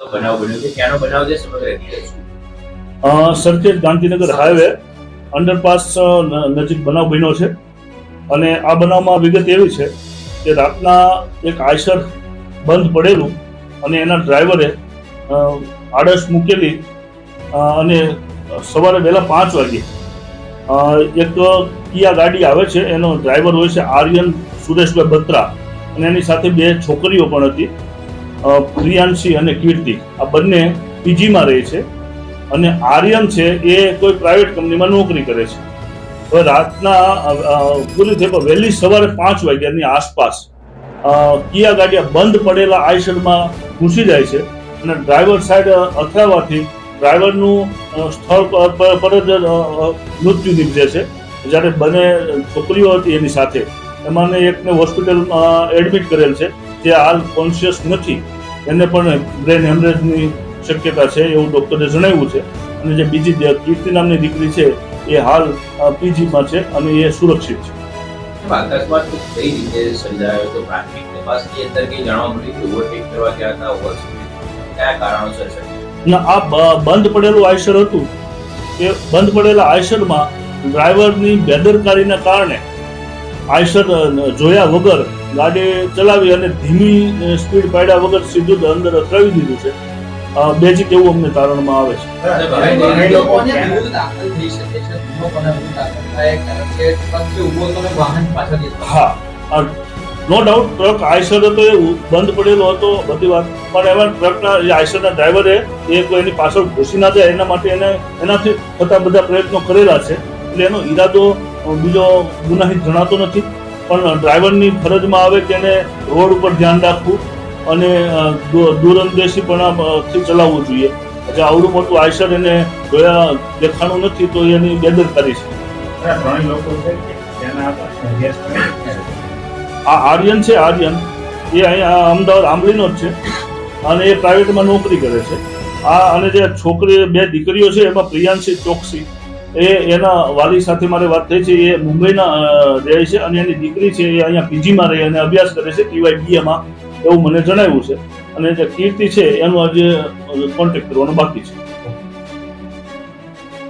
બનાવ બન્યો છે? ક્યાંનો બનાવ છે? સમગ્ર હકીકત સરખેજ ગાંધીનગર હાઈવે અંડરપાસ નજીક બનાવ બન્યો છે. અને આ બનાવમાં વિગત એવી છે કે રાતના એક આયસર બંધ પડેલું અને એના ડ્રાઈવરે આડસ મૂકેલી અને સવારે વહેલા પાંચ વાગે અ, એક કિયા ગાડી આવે છે. એનો ડ્રાઈવર હોય છે આર્યન સુરેશભાઈ બત્રા અને એની સાથે બે છોકરીઓ પણ હતી. પ્રિયાંશી અને કીર્તિ, આ બંને પીજીમાં રહે છે અને આર્યન છે એ કોઈ પ્રાઇવેટ કંપનીમાં નોકરી કરે છે. હવે રાતના પૂરી થઈ પણ વહેલી સવારે પાંચ વાગ્યાની આસપાસ કિયા ગાડિયા બંધ પડેલા આઈસરમાં ઘૂસી જાય છે અને ડ્રાઈવર સાઈડ અથડાવાથી ડ્રાઈવરનું સ્થળ પર જ મૃત્યુ નીપજે છે. જ્યારે બંને છોકરીઓ હતી એની સાથે. એમાંને એકને હોસ્પિટલમાં એડમિટ કરેલ છે. જે હાલ કોન્શિયસ નથી એને પણ બ્રેન હેમરેજની શક્યતા છે એવું ડૉક્ટરે જણાવ્યું છે. અને જે બીજી કીર્તિ નામની દીકરી છે એ હાલ પીજીમાં છે અને એ સુરક્ષિત છે. એમાં કઈ રીતે સર્જાયો તો પ્રાથમિક તપાસની અંદર કઈ જાણવા મળ્યું કે ઓવરટેક કરવા ગયા હતા ઓવરસ્પીડ કયા કારણોસર સર્જાયો? ના આ બંધ પડેલું આયસર હતું એ બંધ પડેલા આયસરમાં ડ્રાઈવરની બેદરકારીના કારણે આયસર જોયા વગર ગાડી ચલાવી અને ધીમી સ્પીડ પાડ્યા વગર સીધું જ અંદર અથડાવી દીધું છે બેઝિક એવું અમને તારણમાં આવે છે હા નો ડાઉટ ટ્રક આયસર હતો એ બંધ પડેલો હતો બધી વાત પણ એવા ટ્રકના જે આયસરના ડ્રાઈવરે એ કોઈ એની પાછળ ઘૂસી ના જાય એના માટે એને એનાથી થતા બધા પ્રયત્નો કરેલા છે એટલે એનો ઈરાદો બીજો ગુનાહિત જણાતો નથી. પણ ડ્રાઈવરની ફરજમાં આવે કે એને રોડ ઉપર ધ્યાન રાખવું અને દૂરંદેશીપણાથી ચલાવવું જોઈએ. એટલે આવડું મોટું આયસર એને જોયા દેખાણું નથી તો એની બેદરકારી છે? આ આર્યન છે આર્યન. એ અહીંયા અમદાવાદ આંબલીનો જ છે. અને એ પ્રાઇવેટમાં નોકરી કરે છે. આ અને જે છોકરી બે દીકરીઓ છે એમાં પ્રિયાંશી ચોકસી. એ એના વાલી સાથે મારે વાત થઈ છે, એ મુંબઈના રહે છે અને એની દીકરી છે, એ અહીંયા પીજીમાં રહી અને અભ્યાસ કરે છે ટીવાયબીએમાં એવું મને જણાવ્યું છે. અને જે કીર્તિ છે, એનું આજે કોન્ટેક્ટ કરવાનું બાકી છે.